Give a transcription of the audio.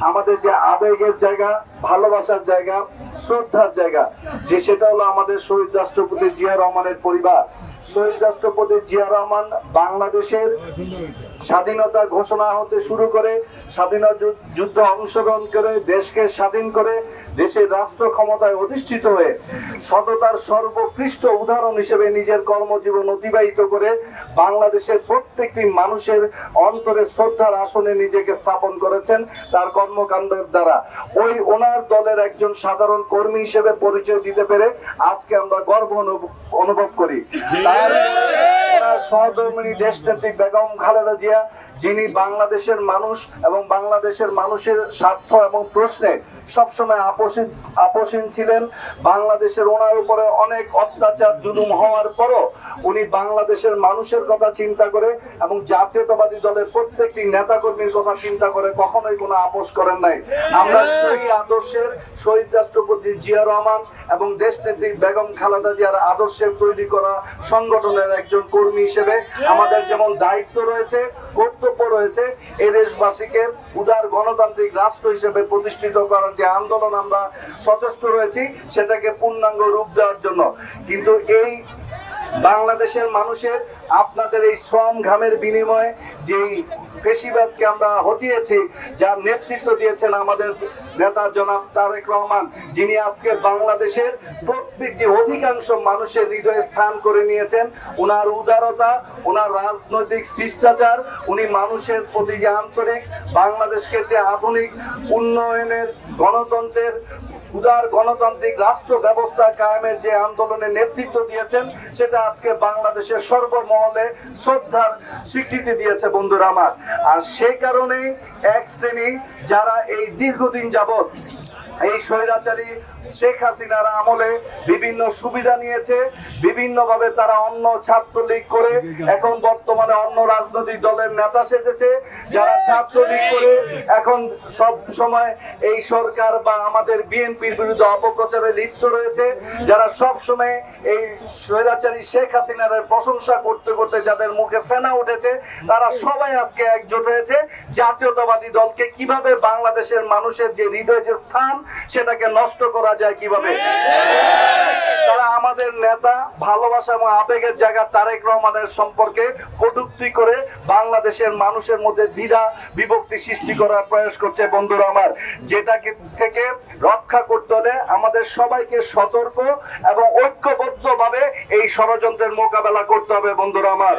আমাদের যে আবেগের জায়গা ভালোবাসার জায়গা, শ্রদ্ধার জায়গা, যে সেটা হলো আমাদের শহীদ রাষ্ট্রপতি জিয়া রহমানের পরিবার। শহীদ রাষ্ট্রপতি জিয়া রহমান বাংলাদেশের স্বাধীনতা ঘোষণা হতে শুরু করে স্বাধীনতা যুদ্ধে অংশগ্রহণ করে, দেশকে স্বাধীন করে, দেশের রাষ্ট্র ক্ষমতায় অধিষ্ঠিত হয়ে, সততার সর্বোৎকৃষ্ট উদাহরণ হিসেবে নিজের কর্মজীবন অতিবাহিত করে, বাংলাদেশের প্রত্যেকটি মানুষের অন্তরে শ্রদ্ধার আসনে নিজেকে স্থাপন করেছেন, তার কর্মকাণ্ডের দ্বারা। ওই ওনার দলের একজন সাধারণ কর্মী হিসেবে পরিচয় দিতে পেরে আজকে আমরা গর্ব অনুভব- করি। তার সহধর্মিনী দেশনেত্রী বেগম খালেদা জিয়া, যিনি বাংলাদেশের মানুষ এবং বাংলাদেশের মানুষের স্বার্থ এবং প্রশ্নে সবসময় আপোষহীন আপোষহীন ছিলেন। বাংলাদেশের ওনার উপরে অনেক অত্যাচার জুলুম হওয়ার পরও উনি বাংলাদেশের মানুষের কথা চিন্তা করে এবং জাতীয়তাবাদী দলের প্রত্যেকটি নেতাকর্মীর কথা চিন্তা করে কখনোই কোনো আপোষ করেন নাই। আমরা সেই আদর্শের শহীদ রাষ্ট্রপতি জিয়া রহমান এবং দেশনেত্রী বেগম খালেদা জিয়ার আদর্শের তৈরি করা সংগঠনের একজন কর্মী হিসেবে আমাদের যেমন দায়িত্ব রয়েছে কর্তব্য রয়েছে এই দেশবাসীকে উদার গণতান্ত্রিক রাষ্ট্র হিসেবে প্রতিষ্ঠিত করার যে আন্দোলন আমরা সচেষ্ট রয়েছি সেটাকে পূর্ণাঙ্গ রূপ দেওয়ার জন্য। কিন্তু এই বাংলাদেশের মানুষের আপনাদের এই শ্রম ঘামের বিনিময়ে যেই ফেসিবাদকে আমরা হটিয়েছি, যার নেতৃত্ব দিয়েছেন আমাদের নেতা জনাব তারেক রহমান, যিনি আজকে বাংলাদেশের প্রত্যেকটি অধিকাংশ মানুষের হৃদয়ে স্থান করে নিয়েছেন। ওনার উদারতা, ওনার রাজনৈতিক শিষ্টাচার, উনি মানুষের প্রতি যে আন্তরিক, বাংলাদেশকে যে আধুনিক উন্নয়নের গণতন্ত্রের, উদার গণতান্ত্রিক রাষ্ট্র ব্যবস্থা কায়েমের যে আন্দোলনে নেতৃত্ব দিয়েছেন, সেটা আজকে বাংলাদেশের সর্বমহলে শ্রদ্ধার স্বীকৃতি দিয়েছে বন্ধুরা আমার। আর সে কারণে এক শ্রেণি যারা এই দীর্ঘদিন যাবৎ এই স্বৈরাচারী শেখ হাসিনার আমলে বিভিন্ন সুবিধা নিয়েছে। বিভিন্ন ভাবে তারা অন্য ছাত্রলীগ করে এখন বর্তমানে অন্য রাজনৈতিক দলের নেতা সেজেছে। যারা ছাত্রলীগ করে এখন সব সময় এই সরকার বা আমাদের বিএনপির বিরুদ্ধে অপপ্রচারে লিপ্ত রয়েছে। যারা সব সময় এই স্বৈরাচারী শেখ হাসিনার প্রশংসা করতে করতে যাদের মুখে ফেনা উঠেছে তারা সবাই আজকে একজোট হয়েছে। জাতীয়তাবাদী দলকে কীভাবে বাংলাদেশের মানুষের যে হৃদয় যে স্থান সেটাকে নষ্ট করা যায় কীভাবে? তারা আমাদের নেতা, ভালোবাসা এবং আবেগের জায়গা তারেক রহমানের সম্পর্কে কটূক্তি করে বাংলাদেশের মানুষের মধ্যে দ্বিধা বিভক্তি সৃষ্টি করার প্রয়াস করছে বন্ধুরা আমার। যেটাকে থেকে রক্ষা করতে হলে আমাদের সবাইকে সতর্ক এবং ঐক্যবদ্ধভাবে এই ষড়যন্ত্রের মোকাবেলা করতে হবে বন্ধুরা আমার।